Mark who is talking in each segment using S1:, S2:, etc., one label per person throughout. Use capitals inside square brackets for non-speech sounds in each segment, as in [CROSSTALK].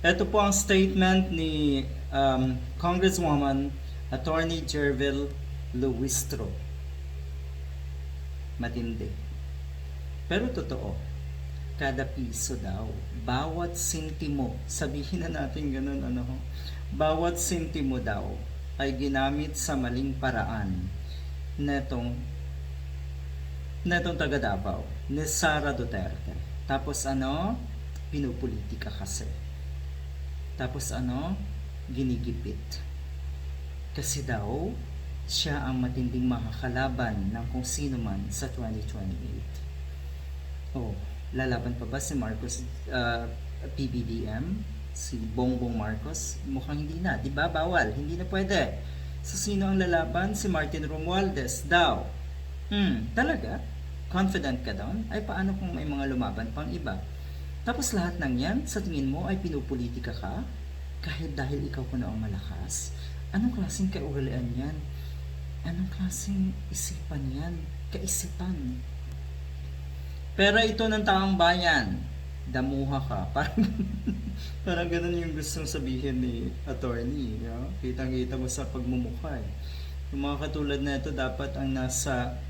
S1: Ito po ang statement ni um, Congresswoman Attorney Jervil Luistro. Matindi. Pero totoo, kada piso daw, bawat sintimo, sabihin na natin ganun, ano bawat sintimo daw ay ginamit sa maling paraan netong netong taga Davao, ni Sara Duterte. Tapos ano, pinupolitika kasi. Tapos ano, ginigipit. Kasi daw, siya ang matinding makakalaban ng kung sino man sa 2028. Oh, lalaban pa ba si Marcos uh, PBBM? Si Bongbong Marcos? Mukhang hindi na. Di ba? Bawal. Hindi na pwede. So, sino ang lalaban? Si Martin Romualdez daw. Hmm, talaga? Confident ka doon? Ay paano kung may mga lumaban pang iba? Tapos lahat ng yan, sa tingin mo ay pinupolitika ka? Kahit dahil ikaw kuno ang malakas? Anong klaseng kaugalian yan? Anong klaseng isipan yan? Kaisipan. Pero ito ng taong bayan, damuha ka. [LAUGHS] Parang, parang ganun yung gustong sabihin ni attorney. You know? Kitang-kita mo sa pagmumukha eh. Yung mga katulad na ito dapat ang nasa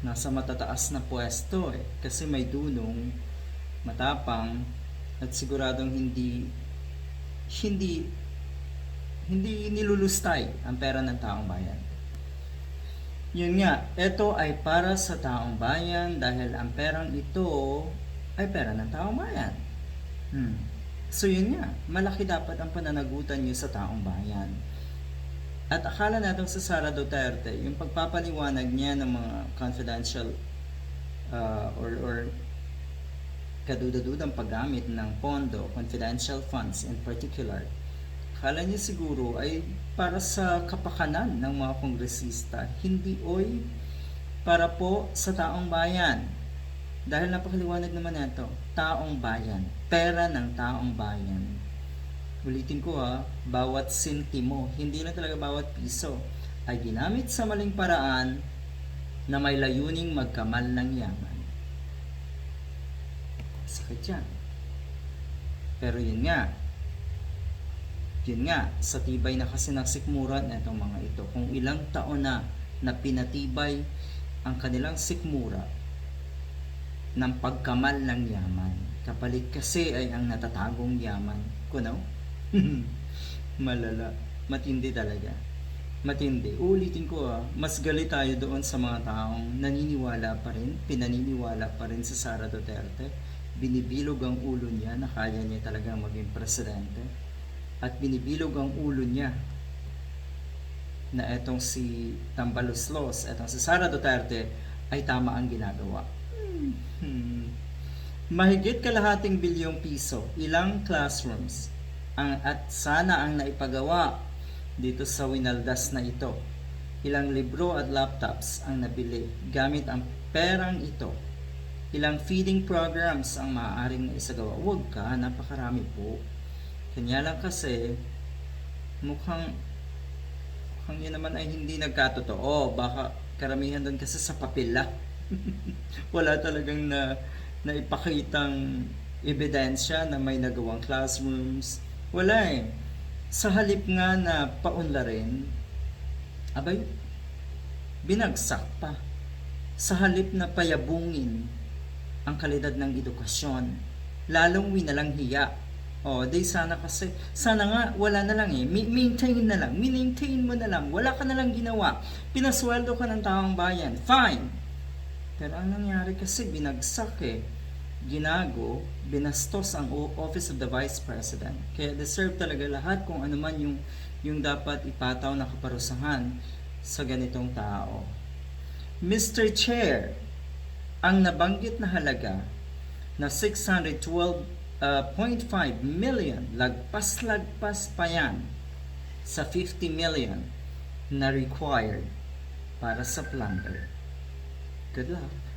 S1: nasa matataas na pwesto eh. Kasi may dunong, matapang, at siguradong hindi hindi hindi nilulustay ang pera ng taong bayan. Yun nga, ito ay para sa taong bayan dahil ang perang ito ay pera ng taong bayan. Hmm. So yun nga, malaki dapat ang pananagutan niyo sa taong bayan. At akala natin sa Sara Duterte, yung pagpapaliwanag niya ng mga confidential uh, or, or kadudadudang paggamit ng pondo, confidential funds in particular, akala niya siguro ay para sa kapakanan ng mga kongresista, hindi oy para po sa taong bayan. Dahil napakaliwanag naman ito, taong bayan, pera ng taong bayan. Ulitin ko ha, bawat sentimo, hindi na talaga bawat piso, ay ginamit sa maling paraan na may layuning magkamal ng yaman. Sakit yan. Pero yun nga, yun nga, sa tibay na kasi ng sikmura na itong mga ito, kung ilang taon na na pinatibay ang kanilang sikmura ng pagkamal ng yaman. Kapalit kasi ay ang natatagong yaman. Kunaw? [LAUGHS] Malala. Matindi talaga. Matindi. Ulitin ko ah, mas galit tayo doon sa mga taong naniniwala pa rin, pinaniniwala pa rin sa Sara Duterte. Binibilog ang ulo niya na kaya niya talagang maging presidente. At binibilog ang ulo niya na etong si Tambaloslos, etong si Sara Duterte ay tama ang ginagawa. Hmm. Mahigit kalahating bilyong piso, ilang classrooms, ang, at sana ang naipagawa dito sa Winaldas na ito. Ilang libro at laptops ang nabili gamit ang perang ito. Ilang feeding programs ang maaaring naisagawa. Huwag ka, napakarami po. Kanya lang kasi, mukhang, mukhang yun naman ay hindi nagkatotoo. Baka karamihan doon kasi sa papila. [LAUGHS] Wala talagang na, na ipakitang ebidensya na may nagawang classrooms. Wala eh. Sa halip nga na paunlarin, abay, binagsak pa. Sa halip na payabungin ang kalidad ng edukasyon, lalong winalang hiya. O, di sana kasi, sana nga, wala na lang eh. Ma- Maintain na lang. Maintain mo na lang. Wala ka na lang ginawa. Pinasweldo ka ng taong bayan. Fine. Pero ang nangyari kasi, binagsak eh. Ginago, binastos ang Office of the Vice President. Kaya deserve talaga lahat kung ano man yung, yung dapat ipataw na kaparusahan sa ganitong tao. Mr. Chair, ang nabanggit na halaga na 612.5 million, lagpas-lagpas pa yan sa 50 million na required para sa plunder. Good luck.